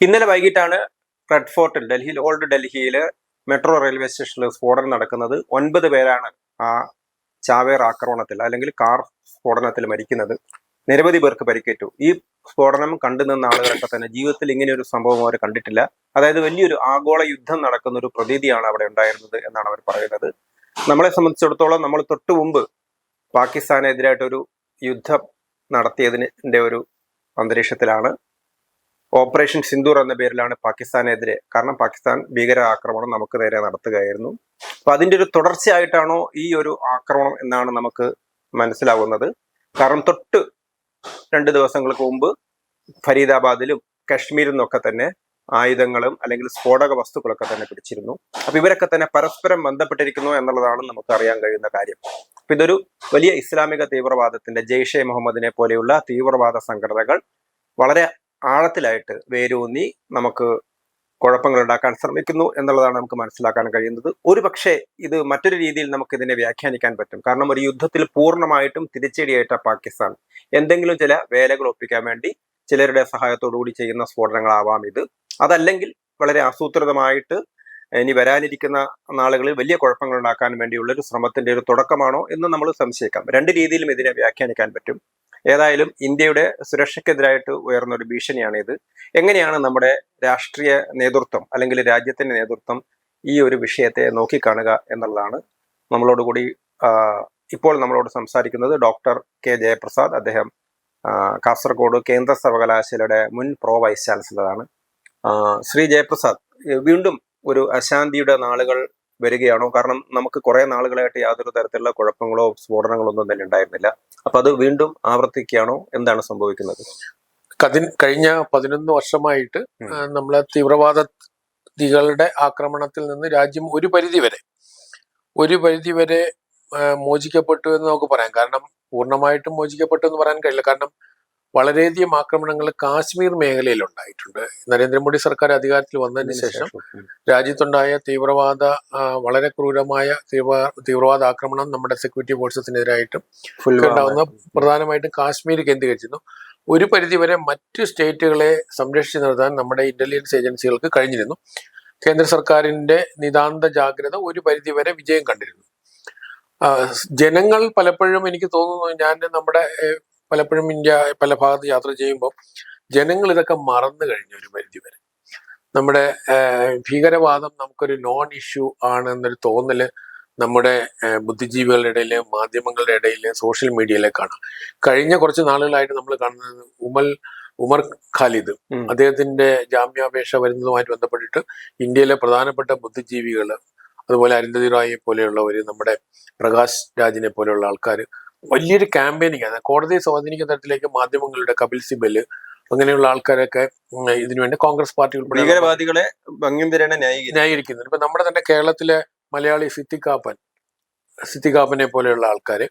ഇന്നലെ വൈകിട്ടാണ് റെഡ് ഫോർട്ടിൽ ഡൽഹിയിൽ ഓൾഡ് ഡൽഹിയിൽ മെട്രോ റെയിൽവേ സ്റ്റേഷനിൽ സ്ഫോടനം നടക്കുന്നത്. ഒൻപത് പേരാണ് ആ ചാവേർ ആക്രമണത്തിൽ അല്ലെങ്കിൽ കാർ സ്ഫോടനത്തിൽ മരിക്കുന്നത്. നിരവധി പേർക്ക് പരിക്കേറ്റു. ഈ സ്ഫോടനം കണ്ടു നിന്ന ആളുകളൊക്കെ തന്നെ ജീവിതത്തിൽ ഇങ്ങനെ ഒരു സംഭവം അവർ കണ്ടിട്ടില്ല. അതായത് വലിയൊരു ആഗോള യുദ്ധം നടക്കുന്ന ഒരു പ്രതീതിയാണ് അവിടെ ഉണ്ടായിരുന്നത് എന്നാണ് അവർ പറയുന്നത്. നമ്മളെ സംബന്ധിച്ചിടത്തോളം നമ്മൾ തൊട്ടു മുമ്പ് പാകിസ്ഥാനെതിരായിട്ടൊരു യുദ്ധം നടത്തിയതിന്റെ ഒരു അന്തരീക്ഷത്തിലാണ് ഓപ്പറേഷൻ സിന്ദൂർ എന്ന പേരിലാണ് പാകിസ്ഥാനെതിരെ കാരണം പാകിസ്ഥാൻ ഭീകര ആക്രമണം നമുക്ക് നേരെ നടത്തുകയായിരുന്നു. അപ്പൊ അതിന്റെ ഒരു തുടർച്ചയായിട്ടാണോ ഈ ഒരു ആക്രമണം എന്നാണ് നമുക്ക് മനസ്സിലാകുന്നത് കാരണം തൊട്ട് രണ്ട് ദിവസങ്ങൾക്ക് മുമ്പ് ഫരീദാബാദിലും കശ്മീരിൽ നിന്നൊക്കെ തന്നെ ആയുധങ്ങളും അല്ലെങ്കിൽ സ്ഫോടക വസ്തുക്കളൊക്കെ തന്നെ പിടിച്ചിരുന്നു. അപ്പൊ ഇവരൊക്കെ തന്നെ പരസ്പരം ബന്ധപ്പെട്ടിരിക്കുന്നു എന്നുള്ളതാണ് നമുക്ക് അറിയാൻ കഴിയുന്ന കാര്യം. അപ്പൊ ഇതൊരു വലിയ ഇസ്ലാമിക തീവ്രവാദത്തിന്റെ ജെയ്ഷെ മുഹമ്മദിനെ പോലെയുള്ള തീവ്രവാദ സംഘടനകൾ വളരെ ആഴത്തിലായിട്ട് വേരൂന്നി നമുക്ക് കുഴപ്പങ്ങൾ ഉണ്ടാക്കാൻ ശ്രമിക്കുന്നു എന്നുള്ളതാണ് നമുക്ക് മനസ്സിലാക്കാൻ കഴിയുന്നത്. ഒരു പക്ഷേ ഇത് മറ്റൊരു രീതിയിൽ നമുക്ക് ഇതിനെ വ്യാഖ്യാനിക്കാൻ പറ്റും. കാരണം ഒരു യുദ്ധത്തിൽ പൂർണമായിട്ടും തിരിച്ചടിയായിട്ട പാകിസ്ഥാൻ. എന്തെങ്കിലും ചില വേലകൾ ഒപ്പിക്കാൻ വേണ്ടി ചിലരുടെ സഹായത്തോടുകൂടി ചെയ്യുന്ന സ്ഫോടനങ്ങളാവാം ഇത്. അതല്ലെങ്കിൽ വളരെ ആസൂത്രിതമായിട്ട് ഇനി വരാനിരിക്കുന്ന നാളുകളിൽ വലിയ കുഴപ്പങ്ങൾ ഉണ്ടാക്കാൻ വേണ്ടിയുള്ള ഒരു ശ്രമത്തിന്റെ ഒരു തുടക്കമാണോ എന്ന് നമ്മൾ സംശയിക്കാം. രണ്ട് രീതിയിലും ഇതിനെ വ്യാഖ്യാനിക്കാൻ പറ്റും. ഏതായാലും ഇന്ത്യയുടെ സുരക്ഷയ്ക്കെതിരായിട്ട് ഉയർന്ന ഒരു ഭീഷണിയാണ് ഇത് എങ്ങനെയാണ് നമ്മുടെ രാഷ്ട്രീയ നേതൃത്വം അല്ലെങ്കിൽ രാജ്യത്തിന്റെ നേതൃത്വം ഈ ഒരു വിഷയത്തെ നോക്കിക്കാണുക എന്നുള്ളതാണ് നമ്മളോടുകൂടി ഇപ്പോൾ നമ്മളോട് സംസാരിക്കുന്നത് ഡോക്ടർ കെ ജയപ്രസാദ്. അദ്ദേഹം കാസർഗോഡ് കേന്ദ്ര സർവകലാശാലയുടെ മുൻ പ്രോ വൈസ് ചാൻസലറാണ്. ശ്രീ ജയപ്രസാദ് വീണ്ടും ഒരു അശാന്തിയുടെ നാളുകൾ വരികയാണോ? കാരണം നമുക്ക് കുറെ നാളുകളായിട്ട് യാതൊരു തരത്തിലുള്ള കുഴപ്പങ്ങളോ സ്ഫോടനങ്ങളോ ഒന്നും തന്നെ ഉണ്ടായിരുന്നില്ല. അപ്പൊ അത് വീണ്ടും ആവർത്തിക്കുകയാണോ? എന്താണ് സംഭവിക്കുന്നത്? കതിൻ കഴിഞ്ഞ പതിനൊന്ന് വർഷമായിട്ട്. നമ്മളെ തീവ്രവാദികളുടെ ആക്രമണത്തിൽ നിന്ന് രാജ്യം ഒരു പരിധി വരെ ഒരു പരിധി വരെ മോചിക്കപ്പെട്ടു എന്ന് നമുക്ക് പറയാം. കാരണം പൂർണമായിട്ടും മോചിക്കപ്പെട്ടു എന്ന് പറയാൻ കഴിയില്ല. കാരണം വളരെയധികം ആക്രമണങ്ങൾ കാശ്മീർ മേഖലയിൽ ഉണ്ടായിട്ടുണ്ട് നരേന്ദ്രമോദി സർക്കാർ അധികാരത്തിൽ വന്നതിന് ശേഷം. രാജ്യത്തുണ്ടായ തീവ്രവാദ വളരെ ക്രൂരമായ തീവ്ര തീവ്രവാദ ആക്രമണം നമ്മുടെ സെക്യൂരിറ്റി ഫോഴ്സസിനെതിരായിട്ടും. ഉണ്ടാവുന്ന പ്രധാനമായിട്ടും കാശ്മീർ കേന്ദ്രീകരിച്ചിരുന്നു ഒരു പരിധിവരെ മറ്റു സ്റ്റേറ്റുകളെ സംരക്ഷിച്ചു നിർത്താൻ നമ്മുടെ ഇന്റലിജൻസ് ഏജൻസികൾക്ക് കഴിഞ്ഞിരുന്നു കേന്ദ്ര സർക്കാരിന്റെ നിതാന്ത ജാഗ്രത ഒരു പരിധിവരെ വിജയം കണ്ടിരുന്നു ജനങ്ങൾ പലപ്പോഴും എനിക്ക് തോന്നുന്നു ഞാൻ നമ്മുടെ പലപ്പോഴും ഇന്ത്യ പല ഭാഗത്ത് യാത്ര ചെയ്യുമ്പോൾ ജനങ്ങൾ ഇതൊക്കെ മറന്നു കഴിഞ്ഞ ഒരു പരിധി വരെ. നമ്മുടെ ഭീകരവാദം നമുക്കൊരു നോൺ ഇഷ്യൂ ആണ് എന്നൊരു തോന്നൽ നമ്മുടെ ബുദ്ധിജീവികളുടെ ഇടയിൽ മാധ്യമങ്ങളുടെ ഇടയിൽ സോഷ്യൽ മീഡിയയിലെ കാണാം. കഴിഞ്ഞ കുറച്ച് നാളുകളായിട്ട് നമ്മൾ കാണുന്നത് ഉമൽ ഉമർ ഖാലിദ്. അദ്ദേഹത്തിന്റെ ജാമ്യാപേക്ഷ വരുന്നതുമായിട്ട് ബന്ധപ്പെട്ടിട്ട് ഇന്ത്യയിലെ പ്രധാനപ്പെട്ട ബുദ്ധിജീവികൾ അതുപോലെ അരുന്ധതി റായിയെ പോലെയുള്ളവർ നമ്മുടെ പ്രകാശ് രാജിനെ പോലെയുള്ള ആൾക്കാർ വലിയൊരു ക്യാമ്പയിനിങ് ആണ്. കോടതിയെ സ്വാധീനിക്കുന്ന തരത്തിലേക്ക് മാധ്യമങ്ങളുടെ കപിൽ സിബൽ അങ്ങനെയുള്ള ആൾക്കാരൊക്കെ ഇതിനുവേണ്ടി കോൺഗ്രസ് പാർട്ടി ഉൾപ്പെടെ ഭീകരവാദികളെ ന്യായീകരിക്കുന്നുണ്ട് ഇപ്പൊ നമ്മുടെ തന്നെ കേരളത്തിലെ മലയാളി സിത്തിക്കാപ്പൻ സിത്തിക്കാപ്പനെ പോലെയുള്ള ആൾക്കാര്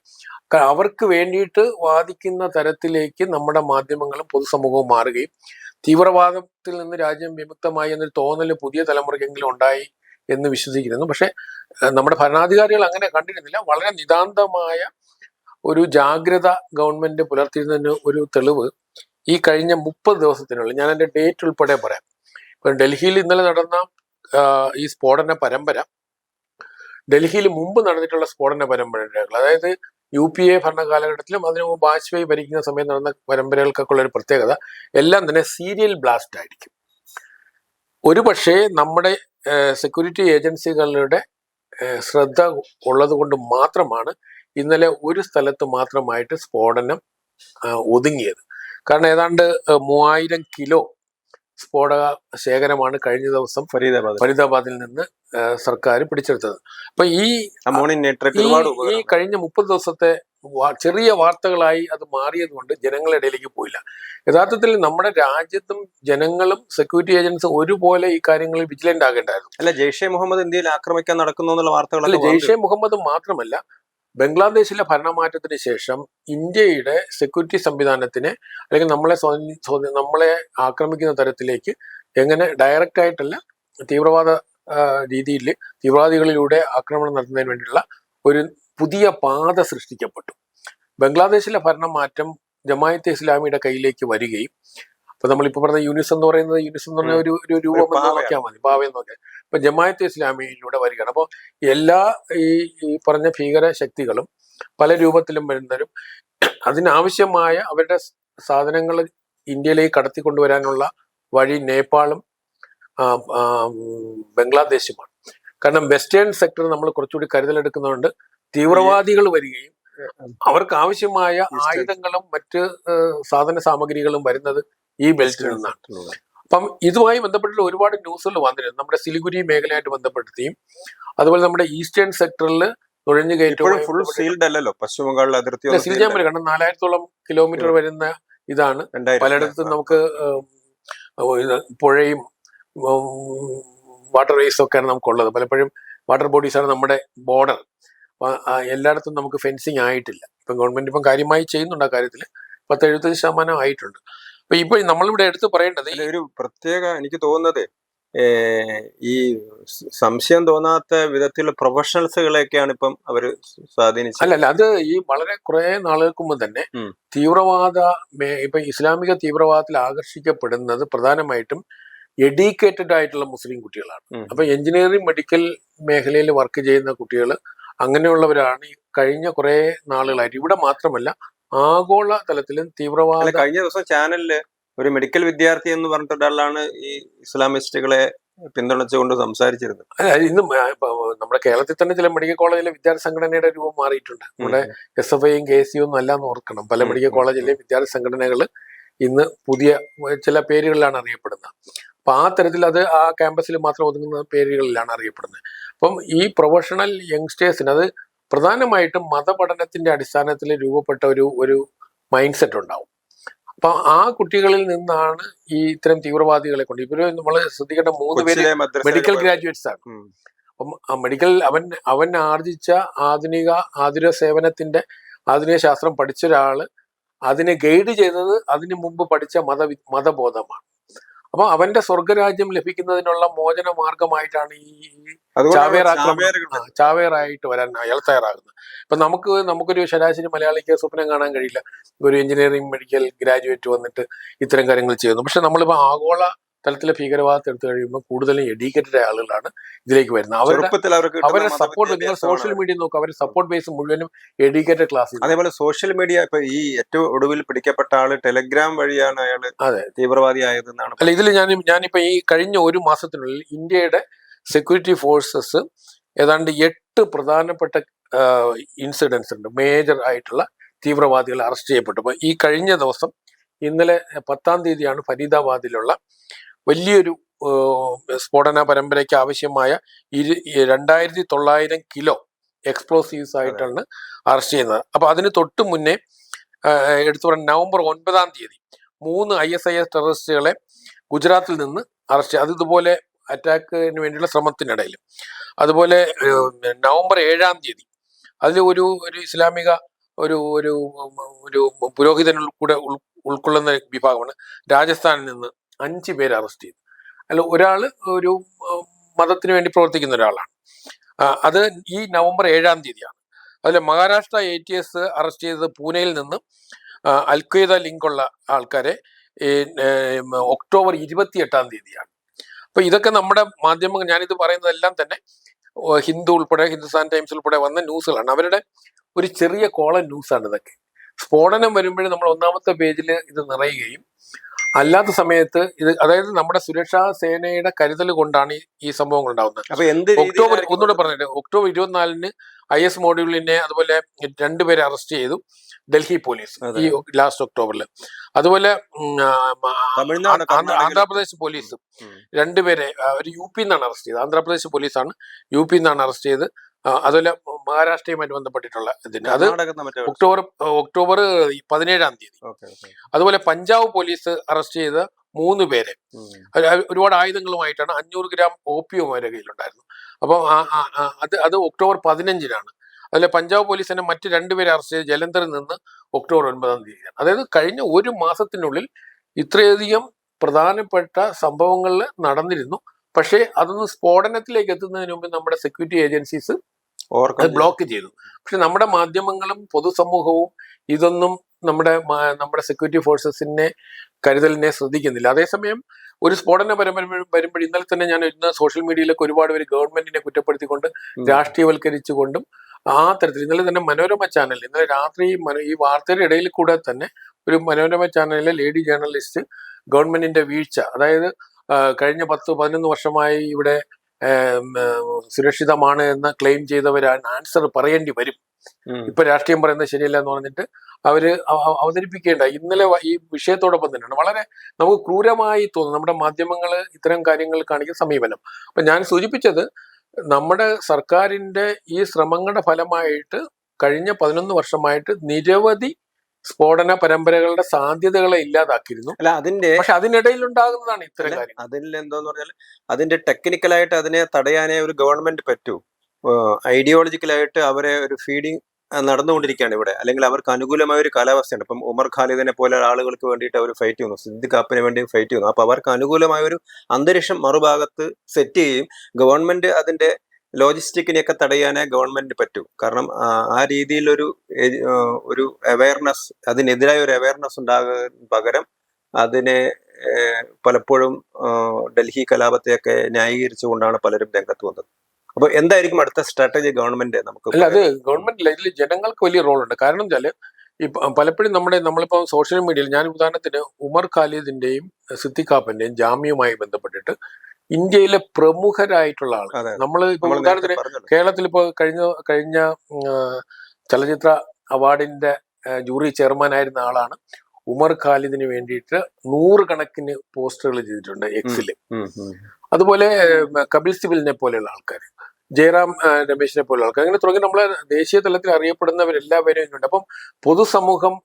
അവർക്ക് വേണ്ടിയിട്ട് വാദിക്കുന്ന തരത്തിലേക്ക് നമ്മുടെ മാധ്യമങ്ങളും പൊതുസമൂഹവും മാറുകയും തീവ്രവാദത്തിൽ നിന്ന് രാജ്യം വിമുക്തമായി എന്നൊരു തോന്നൽ പുതിയ തലമുറയ്ക്കെങ്കിലും ഉണ്ടായി എന്ന് വിശ്വസിക്കുന്നു. പക്ഷെ നമ്മുടെ ഭരണാധികാരികൾ അങ്ങനെ കണ്ടിരുന്നില്ല. വളരെ നിതാന്തമായ ഒരു ജാഗ്രത ഗവൺമെന്റ് പുലർത്തിയിരുന്നതിന് ഒരു തെളിവ് ഈ കഴിഞ്ഞ മുപ്പത് ദിവസത്തിനുള്ളിൽ ഞാൻ എന്റെ ഡേറ്റ് ഉൾപ്പെടെ പറയാം. ഇപ്പം ഡൽഹിയിൽ ഇന്നലെ നടന്ന ഈ സ്ഫോടന പരമ്പര ഡൽഹിയിൽ മുമ്പ് നടന്നിട്ടുള്ള സ്ഫോടന പരമ്പരകൾ അതായത് യു പി എ ഭരണകാലഘട്ടത്തിലും അതിനു മുമ്പ് വാജ്പേയി ഭരിക്കുന്ന സമയത്ത് നടന്ന പരമ്പരകൾക്കൊക്കെ ഉള്ള ഒരു പ്രത്യേകത എല്ലാം തന്നെ സീരിയൽ ബ്ലാസ്റ്റ് ആയിരിക്കും. ഒരു പക്ഷേ നമ്മുടെ സെക്യൂരിറ്റി ഏജൻസികളുടെ ശ്രദ്ധ ഉള്ളത് കൊണ്ട് മാത്രമാണ് ഇന്നലെ ഒരു സ്ഥലത്ത് മാത്രമായിട്ട് സ്ഫോടനം ഒതുങ്ങിയത്. കാരണം ഏതാണ്ട് മൂവായിരം കിലോ സ്ഫോടക ശേഖരമാണ് കഴിഞ്ഞ ദിവസം ഫരീദാബാദ് ഫരീദാബാദിൽ നിന്ന് സർക്കാർ പിടിച്ചെടുത്തത്. അപ്പൊ ഈ ഈ കഴിഞ്ഞ മുപ്പത് ദിവസത്തെ ചെറിയ വാർത്തകളായി അത് മാറിയത് കൊണ്ട് ജനങ്ങളുടെ ഇടയിലേക്ക് പോയില്ല. യഥാർത്ഥത്തിൽ നമ്മുടെ രാജ്യത്തും ജനങ്ങളും സെക്യൂരിറ്റി ഏജൻസും ഒരുപോലെ ഈ കാര്യങ്ങളിൽ വിജിലന്റ് ആകേണ്ടായിരുന്നു. അല്ല ജെയ്ഷെ മുഹമ്മദ് ഇന്ത്യയിൽ ആക്രമിക്കാൻ നടക്കുന്നു എന്നുള്ള അല്ല വാർത്തകളൊക്കെ ജെയ്ഷെ മുഹമ്മദ് മാത്രമല്ല ബംഗ്ലാദേശിലെ ഭരണമാറ്റത്തിന് ശേഷം ഇന്ത്യയുടെ സെക്യൂരിറ്റി സംവിധാനത്തിനെ അല്ലെങ്കിൽ നമ്മളെ നമ്മളെ ആക്രമിക്കുന്ന തരത്തിലേക്ക് എങ്ങനെ ഡയറക്റ്റ് ആയിട്ടല്ല തീവ്രവാദ രീതിയിൽ തീവ്രവാദികളിലൂടെ ആക്രമണം നടത്തുന്നതിന് വേണ്ടിയുള്ള ഒരു പുതിയ പാത സൃഷ്ടിക്കപ്പെട്ടു. ബംഗ്ലാദേശിലെ ഭരണമാറ്റം ജമായത്തെ ഇസ്ലാമിയുടെ കയ്യിലേക്ക് വരികയും അപ്പൊ നമ്മളിപ്പോ പറഞ്ഞ യൂണിസ് എന്ന് പറയുന്നത് യൂണിസ് എന്ന് പറഞ്ഞ ഒരു രൂപം. നോക്കിയാൽ മതി. പാവയെന്ന് നോക്കിയാൽ ഇപ്പൊ ജമായത്ത് ഇസ്ലാമിയിലൂടെ വരികയാണ്. അപ്പോൾ എല്ലാ ഈ ഈ പറഞ്ഞ ഭീകര ശക്തികളും പല രൂപത്തിലും വരുന്നവരും അതിനാവശ്യമായ അവരുടെ സാധനങ്ങൾ ഇന്ത്യയിലേക്ക് കടത്തി കൊണ്ടുവരാനുള്ള വഴി നേപ്പാളും ബംഗ്ലാദേശുമാണ്. കാരണം വെസ്റ്റേൺ സെക്ടർ നമ്മൾ കുറച്ചുകൂടി കരുതലെടുക്കുന്നതുകൊണ്ട് തീവ്രവാദികൾ വരികയും അവർക്ക് ആവശ്യമായ ആയുധങ്ങളും മറ്റ് സാധന സാമഗ്രികളും വരുന്നത് ഈ ബെൽറ്റിൽ നിന്നാണ്. അപ്പം ഇതുമായി ബന്ധപ്പെട്ടുള്ള ഒരുപാട് ന്യൂസുകൾ വന്നിരുന്നു. നമ്മുടെ സിലിഗുരി മേഖലയായിട്ട് ബന്ധപ്പെടുത്തിയും അതുപോലെ നമ്മുടെ ഈസ്റ്റേൺ സെക്ടറിൽ നുഴഞ്ഞു കയറ്റവും ഫുൾ സീൽഡ് അല്ലല്ലോ? പശ്ചിമ ബംഗാളിലെ അതിർത്തി സീൽ ചെയ്യാൻ വരെ കാരണം നാലായിരത്തോളം കിലോമീറ്റർ വരുന്ന ഇതാണ്. പലയിടത്തും നമുക്ക് പുഴയും വാട്ടർ വേസ് ഒക്കെയാണ് നമുക്കുള്ളത്. പലപ്പോഴും വാട്ടർ ബോഡീസ് ആണ് നമ്മുടെ ബോർഡർ എല്ലായിടത്തും നമുക്ക് ഫെൻസിങ് ആയിട്ടില്ല. ഇപ്പം ഗവൺമെന്റ് ഇപ്പം കാര്യമായി ചെയ്യുന്നുണ്ട് ആ കാര്യത്തിൽ പത്ത് എഴുപത്തഞ്ച് ശതമാനം ആയിട്ടുണ്ട്. അപ്പൊ ഇപ്പൊ നമ്മളിവിടെ എടുത്തു പറയേണ്ടത് ഒരു പ്രത്യേക എനിക്ക് തോന്നുന്നത് ഈ സംശയം തോന്നാത്ത വിധത്തിലുള്ള പ്രൊഫഷണൽസുകളെയൊക്കെയാണ് ഇപ്പം അവർ സ്വാധീനിച്ചത് അല്ല അല്ല അത് ഈ വളരെ കുറെ നാളുകൾക്ക് മുമ്പ് തന്നെ. തീവ്രവാദ ഇപ്പൊ ഇസ്ലാമിക തീവ്രവാദത്തിൽ ആകർഷിക്കപ്പെടുന്നത് പ്രധാനമായിട്ടും എഡ്യൂക്കേറ്റഡ് ആയിട്ടുള്ള മുസ്ലിം കുട്ടികളാണ്. അപ്പൊ എഞ്ചിനീയറിംഗ് മെഡിക്കൽ മേഖലയിൽ വർക്ക് ചെയ്യുന്ന കുട്ടികൾ അങ്ങനെയുള്ളവരാണ് കഴിഞ്ഞ കുറെ നാളുകളായിട്ട് ഇവിടെ മാത്രമല്ല ആഗോള തലത്തിലും തീവ്രവാദ കഴിഞ്ഞ ദിവസം ചാനലിൽ ഒരു മെഡിക്കൽ വിദ്യാർത്ഥി എന്ന് പറഞ്ഞിട്ട് ഒരാളാണ് ഈ ഇസ്ലാമിസ്റ്റുകളെ പിന്തുണച്ചുകൊണ്ട് സംസാരിച്ചിരുന്നത്. അല്ല ഇന്ന് നമ്മുടെ കേരളത്തിൽ തന്നെ ചില മെഡിക്കൽ കോളേജിലെ വിദ്യാർത്ഥി സംഘടനയുടെ രൂപം മാറിയിട്ടുണ്ട്. നമ്മുടെ എസ് എഫ് ഐയും കെ സിയും ഒന്നും അല്ലാന്ന് ഓർക്കണം. പല മെഡിക്കൽ കോളേജിലെ വിദ്യാർത്ഥി സംഘടനകൾ ഇന്ന് പുതിയ ചില പേരുകളിലാണ് അറിയപ്പെടുന്നത്. അപ്പൊ ആ തരത്തിൽ അത് ആ ക്യാമ്പസിൽ മാത്രം ഒതുങ്ങുന്ന പേരുകളിലാണ് അറിയപ്പെടുന്നത്. അപ്പം ഈ പ്രൊഫഷണൽ യങ്സ്റ്റേഴ്സിന് അത് പ്രധാനമായിട്ടും മതപഠനത്തിന്റെ അടിസ്ഥാനത്തിൽ രൂപപ്പെട്ട ഒരു ഒരു മൈൻഡ് സെറ്റ് ഉണ്ടാവും. അപ്പൊ ആ കുട്ടികളിൽ നിന്നാണ് ഈ ഇത്തരം തീവ്രവാദികളെ കൊണ്ട് ഇവർ നമ്മൾ ശ്രദ്ധിക്കേണ്ട മൂന്ന് പേര് മെഡിക്കൽ ഗ്രാജുവേറ്റ്സ് ആണ്. അപ്പം ആ മെഡിക്കൽ അവൻ അവൻ ആർജിച്ച ആധുനിക ആതുര സേവനത്തിന്റെ ആധുനിക ശാസ്ത്രം പഠിച്ച ഒരാൾ അതിനെ ഗൈഡ് ചെയ്തത് അതിനു മുമ്പ് പഠിച്ച മത മതബോധമാണ്. അപ്പൊ അവന്റെ സ്വർഗരാജ്യം ലഭിക്കുന്നതിനുള്ള മോചന മാർഗമായിട്ടാണ് ഈ ആ, ചാവേറായിട്ട് വരാൻ അയാൾ തയ്യാറാകുന്നത്. ഇപ്പൊ നമുക്ക് നമുക്കൊരു ശരാശരി മലയാളിക്ക് സ്വപ്നം കാണാൻ കഴിയില്ല. ഒരു എഞ്ചിനീയറിംഗ് മെഡിക്കൽ ഗ്രാജുവേറ്റ് വന്നിട്ട് ഇത്തരം കാര്യങ്ങൾ ചെയ്യുന്നു. പക്ഷെ നമ്മളിപ്പോ ആഗോള തലത്തിലെ ഭീകരവാദത്തെ എടുത്തു കഴിയുമ്പോൾ കൂടുതലും എഡ്യൂക്കേറ്റഡ് ആളുകളാണ് ഇതിലേക്ക് വരുന്നത്. അവരുടെ അവരുടെ സപ്പോർട്ട് നിങ്ങൾ സോഷ്യൽ മീഡിയ നോക്കുക. അവരുടെ സപ്പോർട്ട് ബേസ് മുഴുവനും എഡ്യൂക്കേറ്റഡ് ക്ലാസ് അതേപോലെ സോഷ്യൽ മീഡിയ ഇപ്പൊ ഈ ഏറ്റവും ഒടുവിൽ പിടിക്കപ്പെട്ട ആൾ ടെലഗ്രാം വഴിയാണ് അയാൾ അതെ. തീവ്രവാദി ആയതെന്നാണ് അല്ല ഇതിൽ ഞാൻ ഞാനിപ്പോ ഈ കഴിഞ്ഞ ഒരു മാസത്തിനുള്ളിൽ ഇന്ത്യയുടെ സെക്യൂരിറ്റി ഫോഴ്സസ് ഏതാണ്ട് എട്ട് പ്രധാനപ്പെട്ട ഇൻസിഡൻസ് ഉണ്ട്. മേജർ ആയിട്ടുള്ള തീവ്രവാദികൾ അറസ്റ്റ് ചെയ്യപ്പെട്ടു. ഈ കഴിഞ്ഞ ദിവസം ഇന്നലെ പത്താം തീയതിയാണ് ഫരീദാബാദിലുള്ള വലിയൊരു സ്ഫോടന പരമ്പരയ്ക്ക് ആവശ്യമായ ഇരു രണ്ടായിരത്തി തൊള്ളായിരം കിലോ എക്സ്പ്ലോസീവ്സ് ആയിട്ടാണ് അറസ്റ്റ് ചെയ്യുന്നത്. അപ്പൊ അതിന് തൊട്ട് മുന്നേ എടുത്തു പറഞ്ഞ നവംബർ ഒൻപതാം തീയതി മൂന്ന് ഐ എസ് ഐ എസ് ടെററിസ്റ്റുകളെ ഗുജറാത്തിൽ നിന്ന് അറസ്റ്റ് അത് ഇതുപോലെ അറ്റാക്കിന് വേണ്ടിയുള്ള ശ്രമത്തിനിടയിൽ. അതുപോലെ നവംബർ ഏഴാം തീയതി അതിൽ ഒരു ഒരു ഇസ്ലാമിക ഒരു ഒരു ഒരു പുരോഹിതൻ കൂടെ ഉൾ- ഉൾക്കൊള്ളുന്ന വിഭാഗമാണ്. രാജസ്ഥാനിൽ നിന്ന് അഞ്ച് പേര് അറസ്റ്റ് ചെയ്തു. അല്ല ഒരാൾ ഒരു മതത്തിന് വേണ്ടി പ്രവർത്തിക്കുന്ന ഒരാളാണ്. അത് ഈ നവംബർ ഏഴാം തീയതിയാണ്. അതിൽ Maharashtra A T S arrest ചെയ്തത് പൂനെയിൽ നിന്ന് അൽഖയ്ദ ലിങ്കുള്ള ആൾക്കാരെ ഒക്ടോബർ ഇരുപത്തി എട്ടാം തീയതിയാണ്. അപ്പൊ ഇതൊക്കെ നമ്മുടെ മാധ്യമങ്ങൾ ഞാനിത് പറയുന്നതെല്ലാം തന്നെ ഹിന്ദു ഉൾപ്പെടെ ഹിന്ദുസ്ഥാൻ ടൈംസ് ഉൾപ്പെടെ വന്ന ന്യൂസുകളാണ്. അവരുടെ ഒരു ചെറിയ കോളൻ ന്യൂസാണ് ഇതൊക്കെ. സ്ഫോടനം വരുമ്പോഴും നമ്മൾ ഒന്നാമത്തെ പേജിൽ ഇത് നിറയുകയും അല്ലാത്ത സമയത്ത് ഇത് അതായത് നമ്മുടെ സുരക്ഷാ സേനയുടെ കരുതൽ കൊണ്ടാണ് ഈ- സംഭവങ്ങൾ ഉണ്ടാവുന്നത്. ഒക്ടോബർ ഒന്നുകൂടെ പറഞ്ഞിട്ട് ഒക്ടോബർ ഇരുപത്തിനാലിന് ഐ എസ് മോഡ്യൂളിനെ അതുപോലെ രണ്ടുപേരെ അറസ്റ്റ് ചെയ്തു ഡൽഹി പോലീസ് ഈ ലാസ്റ്റ് ഒക്ടോബറിൽ അതുപോലെ ആന്ധ്രാപ്രദേശ് പോലീസ്. രണ്ടുപേരെ ഒരു യു പി നിന്നാണ് അറസ്റ്റ് ചെയ്തത്. ആന്ധ്രാപ്രദേശ് പോലീസാണ് യു പി നിന്നാണ് അറസ്റ്റ് ചെയ്ത് അതുപോലെ മഹാരാഷ്ട്രയുമായിട്ട് ബന്ധപ്പെട്ടിട്ടുള്ള ഇതിന്. അത് ഒക്ടോബർ ഒക്ടോബർ പതിനേഴാം തീയതി. അതുപോലെ പഞ്ചാബ് പോലീസ് അറസ്റ്റ് ചെയ്ത മൂന്ന് പേരെ. ഒരുപാട് ആയുധങ്ങളുമായിട്ടാണ് അഞ്ഞൂറ് ഗ്രാം ഓപ്പിയും അവരുടെ കയ്യിലുണ്ടായിരുന്നു. അപ്പം അത് അത് ഒക്ടോബർ പതിനഞ്ചിനാണ്. അതിലെ പഞ്ചാബ് പോലീസ് തന്നെ മറ്റ് രണ്ടുപേരെ അറസ്റ്റ് ചെയ്ത് ജലന്ധറിൽ നിന്ന് ഒക്ടോബർ ഒൻപതാം തീയതിയാണ്. അതായത് കഴിഞ്ഞ ഒരു മാസത്തിനുള്ളിൽ ഇത്രയധികം പ്രധാനപ്പെട്ട സംഭവങ്ങളിൽ നടന്നിരുന്നു. പക്ഷേ അതൊന്ന് സ്ഫോടനത്തിലേക്ക് എത്തുന്നതിന് മുമ്പ് നമ്മുടെ സെക്യൂരിറ്റി ഏജൻസീസ് അത് ബ്ലോക്ക് ചെയ്തു. പക്ഷെ നമ്മുടെ മാധ്യമങ്ങളും പൊതുസമൂഹവും ഇതൊന്നും നമ്മുടെ നമ്മുടെ സെക്യൂരിറ്റി ഫോഴ്സസിനെ കരുതലിനെ ശ്രദ്ധിക്കുന്നില്ല. അതേസമയം ഒരു സ്ഫോടന പരമ്പര വരുമ്പോൾ ഇന്നലെ തന്നെ ഞാൻ ഇന്ന് സോഷ്യൽ മീഡിയയിലൊക്കെ ഒരുപാട് പേര് ഗവൺമെന്റിനെ കുറ്റപ്പെടുത്തിക്കൊണ്ട്. രാഷ്ട്രീയവൽക്കരിച്ചുകൊണ്ടും ആ തരത്തിൽ ഇന്നലെ തന്നെ മനോരമ ചാനൽ ഇന്നലെ രാത്രി ഈ വാർത്തയുടെ ഇടയിൽ കൂടെ തന്നെ ഒരു മനോരമ ചാനലിലെ ലേഡി ജേർണലിസ്റ്റ് ഗവൺമെന്റിന്റെ വീഴ്ച അതായത് കഴിഞ്ഞ പത്ത് പതിനൊന്ന് വർഷമായി ഇവിടെ സുരക്ഷിതമാണ് എന്ന് ക്ലെയിം ചെയ്തവരാണ് ആൻസർ പറയേണ്ടി വരും. ഇപ്പൊ രാഷ്ട്രീയം പറയുന്നത് ശരിയല്ല എന്ന് പറഞ്ഞിട്ട് അവർ അവ- അവ- അവതരിപ്പിക്കേണ്ട. ഇന്നലെ ഈ വിഷയത്തോടൊപ്പം തന്നെയാണ്. വളരെ നമുക്ക് ക്രൂരമായി തോന്നും. നമ്മുടെ മാധ്യമങ്ങൾ ഇത്തരം കാര്യങ്ങൾ കാണിക്കുന്ന സമീപനം. അപ്പൊ ഞാൻ സൂചിപ്പിച്ചത് നമ്മുടെ സർക്കാരിന്റെ ഈ ശ്രമങ്ങളുടെ ഫലമായിട്ട് കഴിഞ്ഞ പതിനൊന്ന് വർഷമായിട്ട് നിരവധി സ്ഫോടന പരമ്പരകളുടെ സാധ്യതകളെ ഇല്ലാതാക്കിയിരുന്നു. അല്ല അതിന്റെ പക്ഷെ അതിനിടയിൽ ഉണ്ടാകുന്നതാണ് ഇത്തരം അല്ല, അതിൽ എന്താന്ന് പറഞ്ഞാൽ അതിന്റെ ടെക്നിക്കലായിട്ട് അതിനെ തടയാനേ ഒരു ഗവൺമെന്റ് പറ്റൂ. ഐഡിയോളജിക്കലായിട്ട് അവരെ ഒരു ഫീഡിങ് നടന്നുകൊണ്ടിരിക്കുകയാണ് ഇവിടെ. അല്ലെങ്കിൽ അവർക്ക് അനുകൂലമായ ഒരു കാലാവസ്ഥയാണ് ഇപ്പം ഉമർ ഖാലിദിനെ പോലെ ആളുകൾക്ക് വേണ്ടിയിട്ട് അവർ ഫൈറ്റ് ചെയ്യുന്നു. സിദ്ദിഖ് കാപ്പിന് വേണ്ടി ഫൈറ്റ് ചെയ്യുന്നു. അപ്പൊ അവർക്ക് അനുകൂലമായ ഒരു അന്തരീക്ഷം മറുഭാഗത്ത് സെറ്റ് ചെയ്യുകയും ഗവൺമെന്റ് അതിന്റെ ലോജിസ്റ്റിക്കിനെയൊക്കെ തടയാനേ ഗവൺമെന്റ് പറ്റൂ. കാരണം ആ, രീതിയിലൊരു ഒരു അവയർനെസ് അതിനെതിരായ ഒരു അവയർനെസ് ഉണ്ടാകാൻ പകരം അതിനെ പലപ്പോഴും ഡൽഹി കലാപത്തെയൊക്കെ ന്യായീകരിച്ചുകൊണ്ടാണ് പലരും രംഗത്ത് വന്നത്. അപ്പൊ എന്തായിരിക്കും അടുത്ത സ്ട്രാറ്റജി ഗവൺമെന്റ് നമുക്ക് അല്ല അത് ഗവൺമെന്റ് ഇതിൽ ജനങ്ങൾക്ക് വലിയ റോൾ ഉണ്ട് കാരണം വെച്ചാൽ ഇപ്പം പലപ്പോഴും നമ്മുടെ നമ്മളിപ്പോ സോഷ്യൽ മീഡിയയിൽ ഞാൻ ഉദാഹരണത്തിന് ഉമർ ഖാലിദിന്റെയും സിദ്ദിഖാപ്പന്റെയും ജാമ്യവുമായി ബന്ധപ്പെട്ടിട്ട് ഇന്ത്യയിലെ പ്രമുഖരായിട്ടുള്ള ആൾ. നമ്മൾ ഇപ്പൊ ഉദാഹരണത്തിന് കേരളത്തിൽ ഇപ്പോൾ കഴിഞ്ഞ കഴിഞ്ഞ ചലച്ചിത്ര അവാർഡിന്റെ ജൂറി ചെയർമാൻ ആയിരുന്ന ആളാണ് ഉമർ ഖാലിദിന് വേണ്ടിയിട്ട് നൂറുകണക്കിന് പോസ്റ്ററുകൾ ചെയ്തിട്ടുണ്ട് എക്സിൽ. അതുപോലെ കപിൽ സിബിലിനെ പോലെയുള്ള ആൾക്കാർ ജയറാം രമേശിനെ പോലെയുള്ള ആൾക്കാർ. അങ്ങനെ തുടങ്ങി നമ്മളെ ദേശീയ തലത്തിൽ അറിയപ്പെടുന്നവരെല്ലാവരും ഉണ്ട് അപ്പം പൊതുസമൂഹം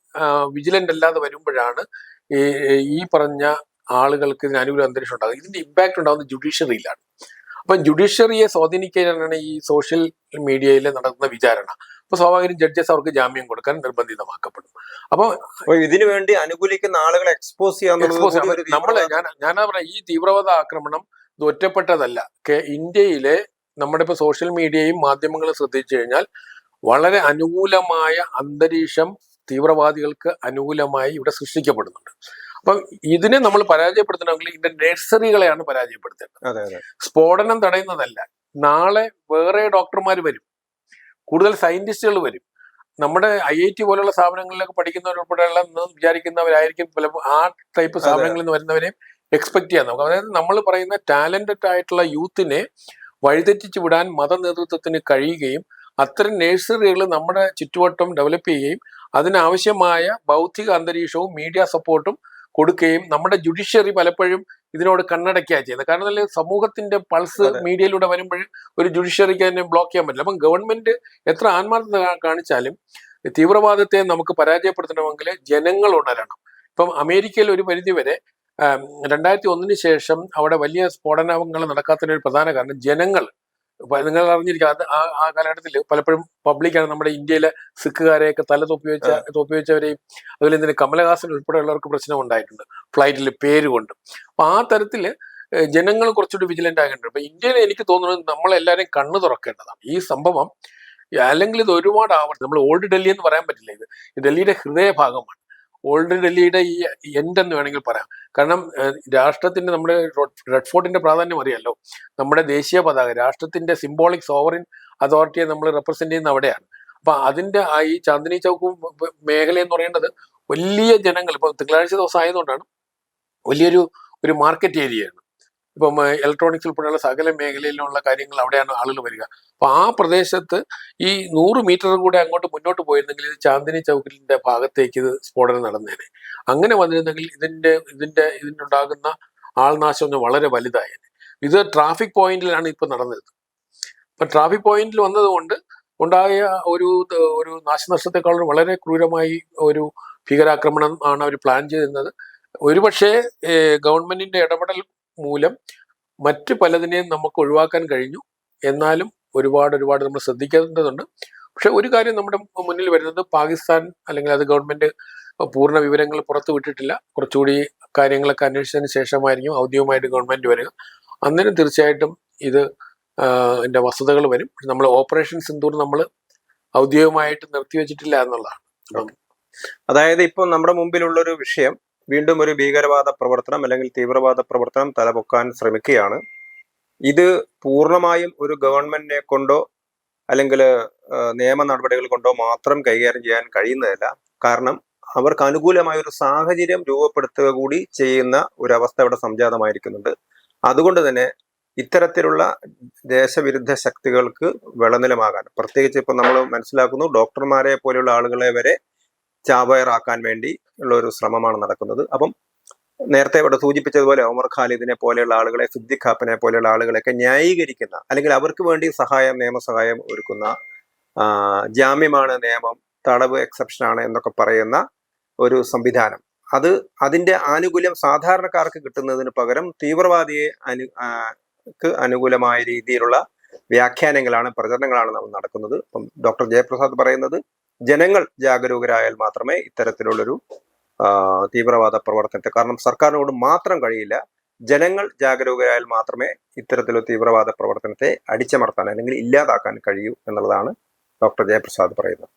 വിജിലന്റ് അല്ലാതെ വരുമ്പോഴാണ് ഈ പറഞ്ഞ ആളുകൾക്ക് ഇതിന് അനുകൂല അന്തരീക്ഷം ഉണ്ടാകും. ഇതിന്റെ ഇമ്പാക്ട് ഉണ്ടാകുന്നത് ജുഡീഷ്യറിയിലാണ് അപ്പൊ ജുഡീഷ്യറിയെ സ്വാധീനിക്കാനാണ് ഈ സോഷ്യൽ മീഡിയയിൽ നടക്കുന്ന വിചാരണ. അപ്പൊ സ്വാഭാവികം ജഡ്ജസ് അവർക്ക് ജാമ്യം കൊടുക്കാൻ നിർബന്ധിതമാക്കപ്പെടും. അപ്പൊ അപ്പൊ ഇതിനു വേണ്ടി അനുകൂലിക്കുന്ന ആളുകളെ എക്സ്പോസ് ചെയ്യാൻ എക്സ്പോസ് കൂടി നമ്മളെ ഞാൻ ഞാൻ ഞാനാ പറയാ ഈ തീവ്രവാദ ആക്രമണം ഇത് ഒറ്റപ്പെട്ടതല്ല. ഇന്ത്യയിലെ നമ്മുടെ ഇപ്പൊ സോഷ്യൽ മീഡിയയും മാധ്യമങ്ങളും ശ്രദ്ധിച്ചു കഴിഞ്ഞാൽ വളരെ അനുകൂലമായ അന്തരീക്ഷം തീവ്രവാദികൾക്ക് അനുകൂലമായി ഇവിടെ സൃഷ്ടിക്കപ്പെടുന്നുണ്ട്. അപ്പം ഇതിനെ നമ്മൾ പരാജയപ്പെടുത്തണമെങ്കിൽ ഇതിന്റെ നഴ്സറികളെയാണ് പരാജയപ്പെടുത്തേണ്ടത്. സ്ഫോടനം തടയുന്നതല്ല. നാളെ വേറെ ഡോക്ടർമാർ വരും. കൂടുതൽ സയന്റിസ്റ്റുകൾ വരും. നമ്മുടെ ഐ ഐ ടി പോലുള്ള സ്ഥാപനങ്ങളിലൊക്കെ പഠിക്കുന്നവരുൾപ്പെടെയുള്ള വിചാരിക്കുന്നവരായിരിക്കും പല ആ ടൈപ്പ് സ്ഥാപനങ്ങളിൽ നിന്ന് വരുന്നവരെയും എക്സ്പെക്ട് ചെയ്യാൻ നോക്കാം. അതായത് നമ്മൾ പറയുന്ന ടാലന്റഡ് ആയിട്ടുള്ള യൂത്തിനെ വഴിതെറ്റിച്ച് വിടാൻ മത നേതൃത്വത്തിന് കഴിയുകയും അത്തരം നഴ്സറികൾ നമ്മുടെ ചുറ്റുവട്ടം ഡെവലപ്പ് ചെയ്യുകയും അതിനാവശ്യമായ ബൗദ്ധിക അന്തരീക്ഷവും മീഡിയ സപ്പോർട്ടും കൊടുക്കുകയും നമ്മുടെ ജുഡീഷ്യറി പലപ്പോഴും ഇതിനോട് കണ്ണടയ്ക്കുക ചെയ്യുന്നത്. കാരണം സമൂഹത്തിന്റെ പൾസ് മീഡിയയിലൂടെ വരുമ്പോൾ ഒരു ജുഡീഷ്യറിക്ക് തന്നെ ബ്ലോക്ക് ചെയ്യാൻ പറ്റില്ല. അപ്പം ഗവൺമെന്റ് എത്ര ആത്മാർത്ഥത കാണിച്ചാലും തീവ്രവാദത്തെ നമുക്ക് പരാജയപ്പെടുത്തണമെങ്കിൽ ജനങ്ങൾ ഉണരണം. ഇപ്പം അമേരിക്കയിൽ ഒരു പരിധിവരെ വരെ രണ്ടായിരത്തി ഒന്നിന് ശേഷം അവിടെ വലിയ സ്ഫോടനങ്ങൾ നടക്കാത്തതിന് ഒരു പ്രധാന കാരണം ജനങ്ങൾ. നിങ്ങൾ അറിഞ്ഞിരിക്കാം അത് ആ ആ കാലഘട്ടത്തിൽ പലപ്പോഴും പബ്ലിക്കാണ് നമ്മുടെ ഇന്ത്യയിലെ സിഖുകാരെയൊക്കെ തല തൊപ്പി വെച്ച തൊപ്പി വെച്ചവരെയും അതുപോലെ തന്നെ കമലഹാസൻ ഉൾപ്പെടെയുള്ളവർക്ക് പ്രശ്നം ഉണ്ടായിട്ടുണ്ട് ഫ്ലൈറ്റിൽ പേര് കൊണ്ട്. അപ്പൊ ആ തരത്തിൽ ജനങ്ങൾ കുറച്ചുകൂടി വിജിലന്റ് ആകേണ്ടത് അപ്പൊ ഇന്ത്യയിൽ എനിക്ക് തോന്നുന്നത് നമ്മളെല്ലാവരും കണ്ണു തുറക്കേണ്ടതാണ്. ഈ സംഭവം അല്ലെങ്കിൽ ഇത് ഒരുപാട് ആവർത്തി നമ്മൾ ഓൾഡ് ഡൽഹി എന്ന് പറയാൻ പറ്റില്ല ഇത്. ഇത് ഡൽഹിയുടെ ഹൃദയഭാഗമാണ്. ഓൾഡ് ഡൽഹിയുടെ ഈ എൻഡ് എന്ന് വേണമെങ്കിൽ പറയാം. കാരണം രാഷ്ട്രത്തിന്റെ നമ്മുടെ റെഡ് ഫോർട്ടിന്റെ പ്രാധാന്യം അറിയാലോ? നമ്മുടെ ദേശീയ പതാക രാഷ്ട്രത്തിന്റെ സിംബോളിക് സോവറിൻ അതോറിറ്റിയെ നമ്മൾ റെപ്രസെന്റ് ചെയ്യുന്ന അവിടെയാണ്. അപ്പൊ അതിന്റെ ആ ഈ ചാന്ദിനി ചൗക്ക് മേഖല എന്ന് പറയേണ്ടത് വലിയ ജനങ്ങൾ ഇപ്പൊ തിങ്കളാഴ്ച ദിവസം ആയതുകൊണ്ടാണ് വലിയൊരു ഒരു മാർക്കറ്റ് ഏരിയയാണ് ഇപ്പം ഇലക്ട്രോണിക്സ് ഉൾപ്പെടെയുള്ള സകല മേഖലയിലുള്ള കാര്യങ്ങൾ അവിടെയാണ് ആളുകൾ വരിക. അപ്പൊ ആ പ്രദേശത്ത് ഈ നൂറ് മീറ്റർ കൂടെ അങ്ങോട്ട് മുന്നോട്ട് പോയിരുന്നെങ്കിൽ ഇത് ചാന്ദിനി ചൗക്കിന്റെ ഭാഗത്തേക്ക് ഇത് സ്ഫോടനം നടന്നേനെ. അങ്ങനെ വന്നിരുന്നെങ്കിൽ ഇതിന്റെ ഇതിന്റെ ഇതിനുണ്ടാകുന്ന ആൾനാശം വളരെ വലുതായേനെ. ഇത് ട്രാഫിക് പോയിന്റിലാണ് ഇപ്പൊ നടന്നത്. അപ്പൊ ട്രാഫിക് പോയിന്റിൽ വന്നതുകൊണ്ട് ഉണ്ടായ ഒരു ഒരു നാശനഷ്ടത്തെക്കാളും വളരെ ക്രൂരമായി ഒരു ഭീകരാക്രമണം ആണ് അവർ പ്ലാൻ ചെയ്തിരുന്നത്. ഒരുപക്ഷെ ഗവൺമെന്റിന്റെ ഇടപെടൽ മൂലം മറ്റ് പലതിനെയും നമുക്ക് ഒഴിവാക്കാൻ കഴിഞ്ഞു. എന്നാലും ഒരുപാട് ഒരുപാട് നമ്മൾ ശ്രദ്ധിക്കേണ്ടതുണ്ട്. പക്ഷെ ഒരു കാര്യം നമ്മുടെ മുന്നിൽ വരുന്നത് പാകിസ്ഥാൻ അല്ലെങ്കിൽ അത് ഗവൺമെന്റ് പൂർണ വിവരങ്ങൾ പുറത്തു വിട്ടിട്ടില്ല. കുറച്ചുകൂടി കാര്യങ്ങളൊക്കെ അന്വേഷിച്ചതിന് ശേഷമായിരിക്കും ഔദ്യോഗികമായിട്ട് ഗവൺമെന്റ് വരിക. അന്നേരം തീർച്ചയായിട്ടും ഇത് എന്റെ വസ്തുതകൾ വരും. നമ്മൾ ഓപ്പറേഷൻ സിന്ദൂർ നമ്മൾ ഔദ്യോഗികമായിട്ട് നിർത്തിവെച്ചിട്ടില്ല എന്നുള്ളതാണ്. അതായത് ഇപ്പോൾ നമ്മുടെ മുമ്പിലുള്ള ഒരു വിഷയം വീണ്ടും ഒരു ഭീകരവാദ പ്രവർത്തനം അല്ലെങ്കിൽ തീവ്രവാദ പ്രവർത്തനം തലപൊക്കാൻ ശ്രമിക്കുകയാണ്. ഇത് പൂർണമായും ഒരു ഗവൺമെന്റിനെ കൊണ്ടോ അല്ലെങ്കിൽ നിയമ നടപടികൾ കൊണ്ടോ മാത്രം കൈകാര്യം ചെയ്യാൻ കഴിയുന്നതല്ല. കാരണം അവർക്ക് അനുകൂലമായ ഒരു സാഹചര്യം രൂപപ്പെടുത്തുക കൂടി ചെയ്യുന്ന ഒരു അവസ്ഥ ഇവിടെ സംജാതമായിരിക്കുന്നുണ്ട്. അതുകൊണ്ട് തന്നെ ഇത്തരത്തിലുള്ള ദേശവിരുദ്ധ ശക്തികൾക്ക് വിളനിലമാകാൻ പ്രത്യേകിച്ച് ഇപ്പം നമ്മൾ മനസ്സിലാക്കുന്നു ഡോക്ടർമാരെ പോലെയുള്ള ആളുകളെ വരെ ചാവയറാക്കാൻ വേണ്ടി ഉള്ള ഒരു ശ്രമമാണ് നടക്കുന്നത്. അപ്പം നേരത്തെ ഇവിടെ സൂചിപ്പിച്ചതുപോലെ ഒമർ ഖാലിദിനെ പോലെയുള്ള ആളുകളെ സിദ്ദിഖ് ഖാപ്പിനെ പോലെയുള്ള ആളുകളെയൊക്കെ ന്യായീകരിക്കുന്ന അല്ലെങ്കിൽ അവർക്ക് വേണ്ടി സഹായം നിയമസഹായം ഒരുക്കുന്ന ജാമ്യമാണ് നിയമം തടവ് എക്സെപ്ഷൻ ആണ് എന്നൊക്കെ പറയുന്ന ഒരു സംവിധാനം. അത് അതിന്റെ ആനുകൂല്യം സാധാരണക്കാർക്ക് കിട്ടുന്നതിന് പകരം തീവ്രവാദിയെ അനു അനുകൂലമായ രീതിയിലുള്ള വ്യാഖ്യാനങ്ങളാണ് പ്രചരണങ്ങളാണ് നമ്മൾ നടക്കുന്നത്. ഇപ്പം ഡോക്ടർ ജയപ്രസാദ് പറയുന്നത് ജനങ്ങൾ ജാഗരൂകരായാൽ മാത്രമേ ഇത്തരത്തിലുള്ളൊരു തീവ്രവാദ പ്രവർത്തനത്തെ കാരണം സർക്കാരിനോട് മാത്രം കഴിയില്ല ജനങ്ങൾ ജാഗരൂകരായാൽ മാത്രമേ ഇത്തരത്തിലുള്ള തീവ്രവാദ പ്രവർത്തനത്തെ അടിച്ചമർത്താൻ അല്ലെങ്കിൽ ഇല്ലാതാക്കാൻ കഴിയൂ എന്നുള്ളതാണ് ഡോക്ടർ ജയപ്രസാദ് പറയുന്നത്.